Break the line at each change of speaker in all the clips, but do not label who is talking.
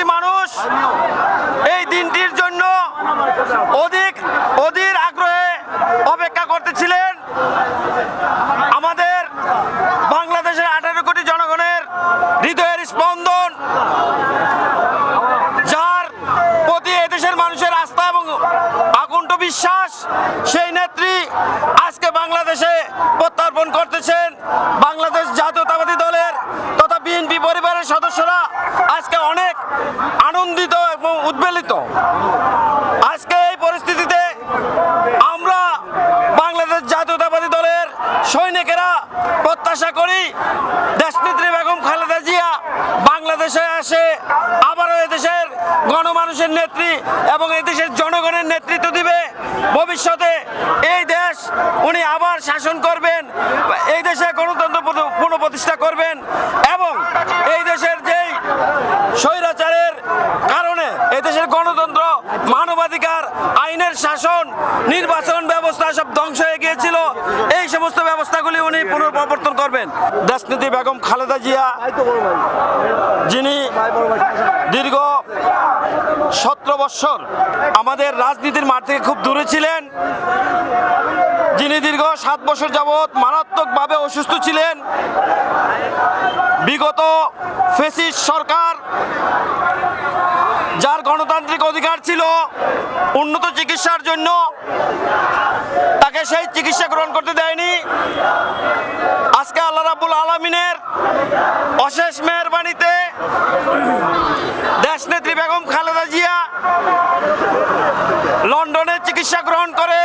কোটি মানুষ এই দিনটির জন্য অধিক, অধীর আগ্রহে অপেক্ষা করতেছিলেন আমাদের বাংলাদেশের আঠারো কোটি জনগণের হৃদয়ের স্পন্দন, যার প্রতি এদেশের মানুষের আস্থা এবং আকুণ্ঠ বিশ্বাস, সেই নেত্রী আজকে বাংলাদেশে প্রত্যার্পণ করতেছেন বাংলাদেশ জাতীয়তাবাদী দলের তথা বিএনপি পরিবারের সদস্যরা আজকে অনেক আনন্দিত এবং উদ্বেলিত। আজকে এই পরিস্থিতিতে আমরা বাংলাদেশ জাতীয়তাবাদী দলের সৈনিকেরা প্রত্যাশা করি, দেশনেত্রী বেগম খালেদা জিয়া বাংলাদেশে আসে আবারও এদেশের গণমানুষের নেত্রী এবং এই দেশের জনগণের নেতৃত্ব দিবে। ভবিষ্যতে এই দেশ উনি আবার শাসন করবেন, এই দেশে গণতন্ত্র পুনঃপ্রতিষ্ঠা করবেন এবং এই দেশের যেই স্বৈরাচারের কারণে এদেশের গণতন্ত্র, মানবাধিকার, আইনের শাসন, নির্বাচন ব্যবস্থা সব ধ্বংস হয়ে গিয়েছিল। এই সমস্ত ব্যবস্থাগুলি উনি পুনঃপ্রবর্তন করবেন। দেশনীতি বেগম খালেদা জিয়া, যিনি দীর্ঘ সতেরো বৎসর আমাদের রাজনীতির মাঠ থেকে খুব দূরে ছিলেন, যিনি দীর্ঘ সাত বছর যাবৎ মারাত্মকভাবে অসুস্থ ছিলেন। বিগত ফেসিস সরকার যার গণতান্ত্রিক অধিকার ছিল উন্নত চিকিৎসার জন্য, তাকে সেই চিকিৎসা গ্রহণ করতে দেয়নি। আজকে আল্লাহ রাবুল আলমিনের অশেষ মেহরবানিতে দেশনেত্রী বেগম খালেদা জিয়া লন্ডনে চিকিৎসা গ্রহণ করে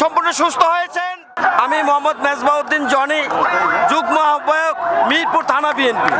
সম্পূর্ণ সুস্থ হয়েছেন। আমি মোহাম্মদ মেজবাউদ্দিন জনি, যুগ্ম আহ্বায়ক মিরপুর থানা বিএনপি।